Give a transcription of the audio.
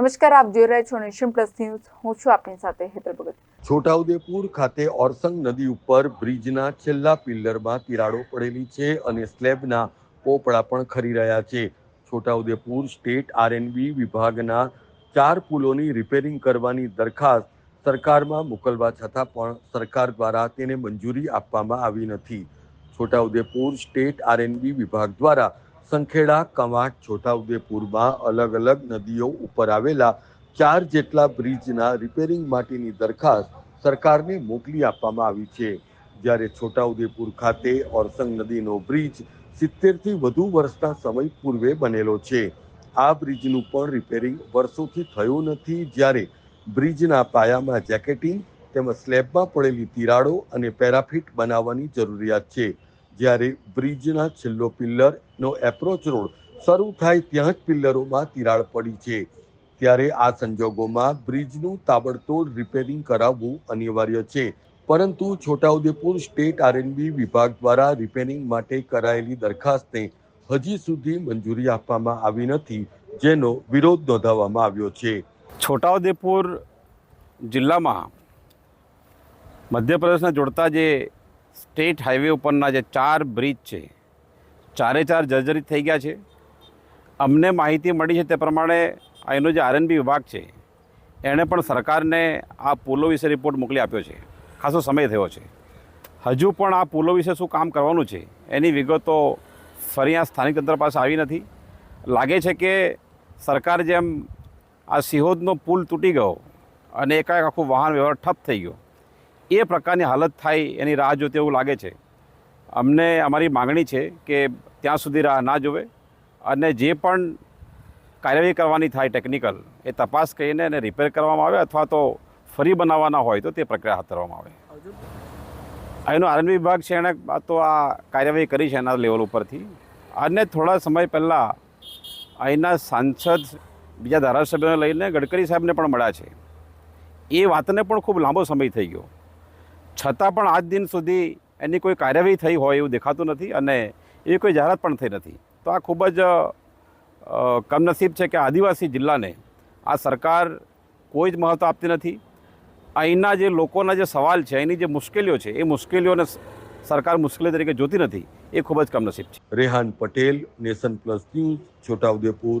નમસ્કાર, આપ જોઈ રહ્યા છો નેશન પ્લસ ન્યૂઝ. હું છું આપની સાથે હેતર ભગત. છોટાઉદેપુર ખાતે ઓરસંગ નદી ઉપર બ્રિજના છેલ્લા પિલ્લરમાં તિરાડો પડેલી છે અને સ્લેબના પોપડા પણ ખરી રહ્યા છે. છોટાઉદેપુર સ્ટેટ આરએનબી વિભાગના ચાર પુલોની રિપેરિંગ કરવાની દરખાસ્ત સરકારમાં મોકલવા છતાં પણ સરકાર દ્વારા તેને મંજૂરી આપવામાં આવી નથી. છોટાઉદેપુર સ્ટેટ આરએનબી વિભાગ દ્વારા સંખેડા કવાંટ છોટાઉદેપુરમાં અલગ અલગ નદીઓ ઉપર આવેલા ચાર જેટલા બ્રિજના રિપેરિંગ માટેની દરખાસ્ત સરકારને મોકલી આપવામાં આવી છે. જ્યારે છોટાઉદેપુર ખાતે ઓરસંગ નદીનો બ્રિજ સિત્તેરથી વધુ વર્ષના સમય પૂર્વે બનેલો છે. આ બ્રિજનું પણ રિપેરિંગ વર્ષોથી થયું નથી. જ્યારે બ્રિજના પાયામાં જેકેટિંગ તેમજ સ્લેબમાં પડેલી તિરાડો અને પેરાફિટ બનાવવાની જરૂરિયાત છે. જ્યારે બ્રિજના છેલ્લો પિલ્લરનો એપ્રોચ રોડ શરૂ થાય ત્યાં જ પિલ્લરોમાં તિરાડ પડી છે. ત્યારે આ સંજોગોમાં બ્રિજનું તાબડતોડ રિપેરિંગ કરાવવું અનિવાર્ય છે. પરંતુ છોટાઉદેપુર સ્ટેટ આરએનબી વિભાગ દ્વારા રિપેરિંગ માટે કરાયેલી દરખાસ્તને હજી સુધી મંજૂરી આપવામાં આવી નથી, જેનો વિરોધ નોંધાવવામાં આવ્યો છે. છોટાઉદેપુર જિલ્લામાં મધ્યપ્રદેશને જોડતા જે સ્ટેટ હાઈવે ઉપરના જે ચાર બ્રિજ છે, ચારે ચાર જર્જરિત થઈ ગયા છે. અમને માહિતી મળી છે તે પ્રમાણે એનો જે આરએનબી વિભાગ છે, એણે પણ સરકારને આ પુલો વિશે રિપોર્ટ મોકલી આપ્યો છે. ખાસો સમય થયો છે. હજુ પણ આ પુલો વિશે શું કામ કરવાનું છે, એની વિગતો ફરી આ સ્થાનિક તંત્ર પાસે આવી નથી. લાગે છે કે સરકાર જેમ આ સિહોદનો પુલ તૂટી ગયો અને એકાએક આખું વાહન વ્યવહાર ઠપ થઈ ગયો એ પ્રકારની હાલત થાય એની રાહ જોતી એવું લાગે છે. અમને અમારી માગણી છે કે ત્યાં સુધી રાહ ના જોવે અને જે પણ કાર્યવાહી કરવાની થાય ટેકનિકલ એ તપાસ કરીને એને રિપેર કરવામાં આવે અથવા તો ફરી બનાવવાના હોય તો તે પ્રક્રિયા હાથ ધરવામાં આવે. એનો આરએનબી વિભાગ છે એણે તો આ કાર્યવાહી કરી છે એના લેવલ ઉપરથી અને થોડા સમય પહેલાં અહીંના સાંસદ બીજા ધારાસભ્યોને લઈને ગડકરી સાહેબને પણ મળ્યા છે. એ વાતને પણ ખૂબ લાંબો સમય થઈ ગયો. છતાં પણ આજ દિન સુધી એની કોઈ કાર્યવાહી થઈ હોય એવું દેખાતું નથી અને એ કોઈ જાહેરાત પણ થઈ નથી. તો આ ખૂબ જ કમનસીબ છે કે આદિવાસી જિલ્લાને આ સરકાર કોઈ જ મહત્ત્વ આપતી નથી. અહીંના જે લોકોના જે સવાલ છે એની જે મુશ્કેલીઓ છે, એ મુશ્કેલીઓને સરકાર મુશ્કેલી તરીકે જોતી નથી, એ ખૂબ જ કમનસીબ છે. Rehan Patel, Nation Plus News, Chhotaudepur.